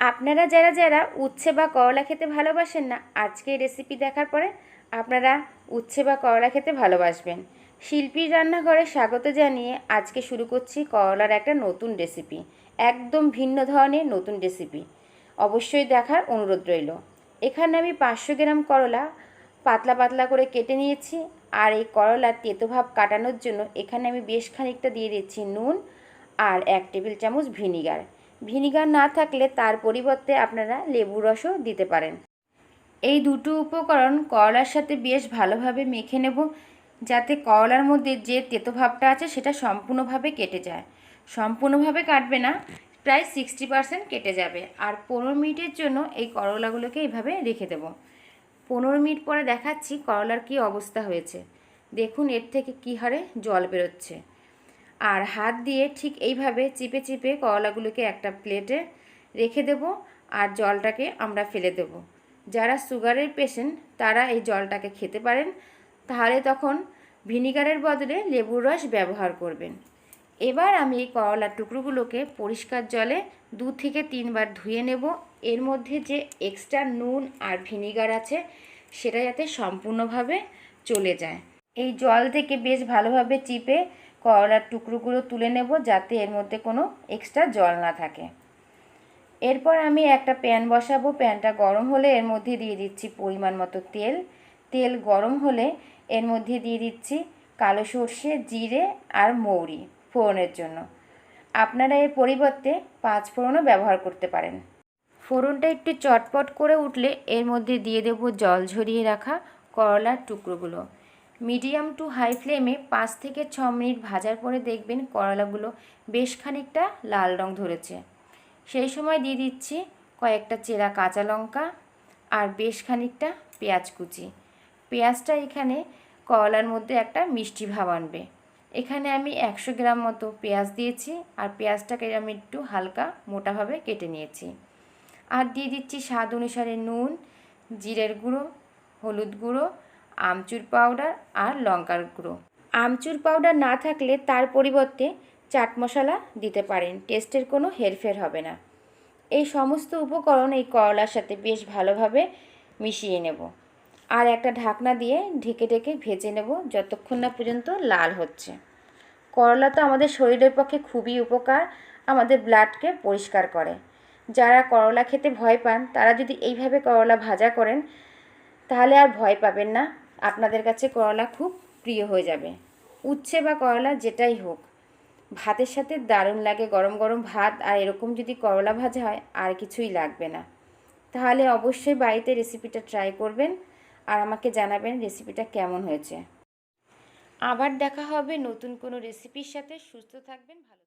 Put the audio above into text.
আপনারা যারা যারা উচ্ছে বা করলা খেতে ভালোবাসেন না, আজকে রেসিপি দেখার পরে আপনারা উচ্ছে বা করলা খেতে ভালোবাসবেন। শিল্পীর রান্নাঘরে স্বাগত জানিয়ে আজকে শুরু করছি করলার একটা নতুন রেসিপি একদম ভিন্ন ধরনের নতুন রেসিপি অবশ্যই দেখার অনুরোধ রইল। এখানে আমি পাঁচশো গ্রাম করলা পাতলা পাতলা করে কেটে নিয়েছি আর এই করলার তেতোভাব কাটানোর জন্য এখানে আমি বেশ খানিকটা দিয়ে দিচ্ছি নুন আর এক টেবিল চামচ ভিনিগার। ভিনিগার না থাকলে তার পরিবর্তে আপনারা লেবু রসও দিতে পারেন। এই দুটো উপকরণ করলার সাথে বেশ ভালোভাবে মেখে নেব, যাতে করলার মধ্যে যে তেতো ভাবটা আছে সেটা সম্পূর্ণভাবে কেটে যায়। সম্পূর্ণভাবে কাটবে না, প্রায় সিক্সটি পারসেন্ট কেটে যাবে। আর পনেরো মিনিটের জন্য এই করলাগুলোকে এইভাবে রেখে দেবো। পনেরো মিনিট পরে দেখাচ্ছি করলার কী অবস্থা হয়েছে। দেখুন, এর থেকে কী হারে জল বেরোচ্ছে। আর হাত দিয়ে ঠিক এইভাবে চিপে চিপে করলাগুলোকে একটা প্লেটে রেখে দেব আর জলটাকে আমরা ফেলে দেব। যারা সুগারের পেশেন্ট, তারা এই জলটাকে খেতে পারেন, তাহলে তখন ভিনিগারের বদলে লেবুর রস ব্যবহার করবেন। এবার আমি এই করলার টুকরোগুলোকে পরিষ্কার জলে দু থেকে তিনবার ধুয়ে নেব। এর মধ্যে যে এক্সট্রা নুন আর ভিনিগার আছে, সেটা যাতে সম্পূর্ণভাবে চলে যায়। এই জল থেকে বেশ ভালোভাবে চিপে করলার টুকরোগুলো তুলে নেব যাতে এর মধ্যে কোনো এক্সট্রা জল না থাকে। এরপর আমি একটা প্যান বসাবো। প্যানটা গরম হলে এর মধ্যে দিয়ে দিচ্ছি পরিমাণ মতো তেল। তেল গরম হলে এর মধ্যে দিয়ে দিচ্ছি কালো সর্ষে, জিরে আর মৌরি ফোড়নের জন্য। আপনারা এর পরিবর্তে পাঁচ ফোড়নও ব্যবহার করতে পারেন। ফোড়নটা একটু চটপট করে উঠলে এর মধ্যে দিয়ে দেব জল ঝরিয়ে রাখা করলার টুকরোগুলো। মিডিয়াম টু হাই ফ্লেমে পাঁচ থেকে ছ মিনিট ভাজার পরে দেখবেন করলাগুলো বেশ খানিকটা লাল রং ধরেছে। সেই সময় দিয়ে দিচ্ছি কয়েকটা চেরা কাঁচা লঙ্কা আর বেশ খানিকটা পেঁয়াজ কুচি। পেঁয়াজটা এখানে করলার মধ্যে একটা মিষ্টি ভাব আনবে। এখানে আমি একশো গ্রাম মতো পেঁয়াজ দিয়েছি আর পেঁয়াজটাকে আমি একটু হালকা মোটাভাবে কেটে নিয়েছি। আর দিয়ে দিচ্ছি স্বাদ অনুসারে নুন, জিরের গুঁড়ো, হলুদ গুঁড়ো আমচুর পাউডার আর লঙ্কার গুঁড়ো। আমচুর পাউডার না থাকলে তার পরিবর্তে চাট মশলা দিতে পারেন, টেস্টের কোনো হেরফের হবে না। এই সমস্ত উপকরণ এই করলার সাথে বেশ ভালোভাবে মিশিয়ে নেব। আর একটা ঢাকনা দিয়ে ঢেকে ঢেকে ভেজে নেব যতক্ষণ না পর্যন্ত লাল হচ্ছে। করলা তো আমাদের শরীরের পক্ষে খুবই উপকার, আমাদের ব্লাডকে পরিষ্কার করে। যারা করলা খেতে ভয় পান, তারা যদি এইভাবে করলা ভাজা করেন, তাহলে আর ভয় পাবেন না। আপনাদের কাছে করলা খুব প্রিয় হয়ে যাবে। উচ্ছে বা করলা যেটাই হোক, ভাতের সাথে দারুণ লাগে গরম গরম ভাত, আর এরকম যদি করলা ভাজা হয়, আর কিছুই লাগবে না। তাহলে অবশ্যই বাড়িতে রেসিপিটা ট্রাই করবেন আর আমাকে জানাবেন রেসিপিটা কেমন হয়েছে। আবার দেখা হবে নতুন কোনো রেসিপির সাথে। সুস্থ থাকবেন, ভালো